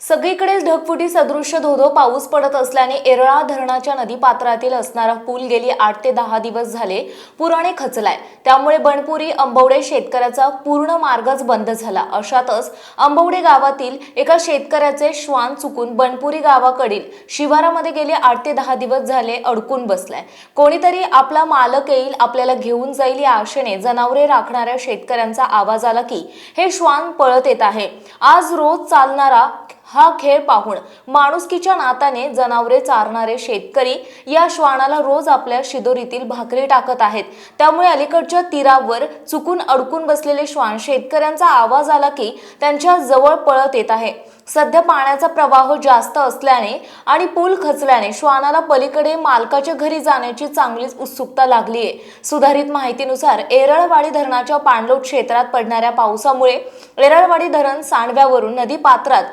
सगळीकडेच ढगफुटी सदृश्य धोधो पाऊस पडत असल्याने एरळा धरणाच्या नदीपात्रातील असणारा पूल गेली आठ ते दहा दिवस झाले पुराने खचलाय. त्यामुळे बनपुरी अंबवडे शेतकऱ्याचा पूर्ण मार्गच बंद झाला. अशातच अंबवडे गावातील एका शेतकऱ्याचे श्वान चुकून बनपुरी गावाकडील शिवारामध्ये गेले आठ ते दहा दिवस झाले अडकून बसलाय. कोणीतरी आपला मालक येईल आपल्याला घेऊन जाईल या आशेने जनावरे राखणाऱ्या शेतकऱ्यांचा आवाज आला की हे श्वान पळत येत आहे. आज रोज चालणारा हा खेळ पाहून माणुसकीच्या नात्याने जनावरे चारणारे शेतकरी या श्वानाला रोज आपल्या शिदोरीतील भाकरी टाकत आहेत. त्यामुळे अलीकडच्या तीरावर चुकून अडकून बसलेले श्वान शेतकऱ्यांचा आवाज आला की त्यांच्या जवळ पळत येत आहे. सध्या पाण्याचा प्रवाह जास्त असल्याने आणि पूल खचल्याने श्वानाला पलीकडे मालकाच्या घरी जाण्याची चांगलीच उत्सुकता लागली आहे सुधारित माहितीनुसार एरळवाडी धरणाच्या पाणलोट क्षेत्रात पडणाऱ्या पावसामुळे एरळवाडी धरण सांडव्यावरून नदी पात्रात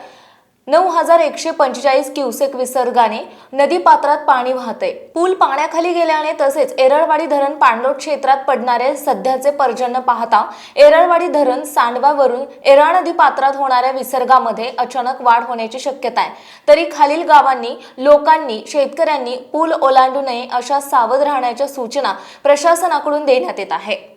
नऊ हजार एकशे पंचेचाळीस क्युसेक विसर्गाने नदी पात्रात पाणी वाहते. पूल पाण्याखाली गेल्याने तसेच एरळवाडी धरण पाणलोट क्षेत्रात पडणारे सध्याचे पर्जन्य पाहता एरळवाडी धरण सांडवावरून एरळ नदी पात्रात होणाऱ्या विसर्गामध्ये अचानक वाढ होण्याची शक्यता आहे. तरी खालील गावांनी लोकांनी शेतकऱ्यांनी पूल ओलांडू नये अशा सावध राहण्याच्या सूचना प्रशासनाकडून देण्यात येत आहे.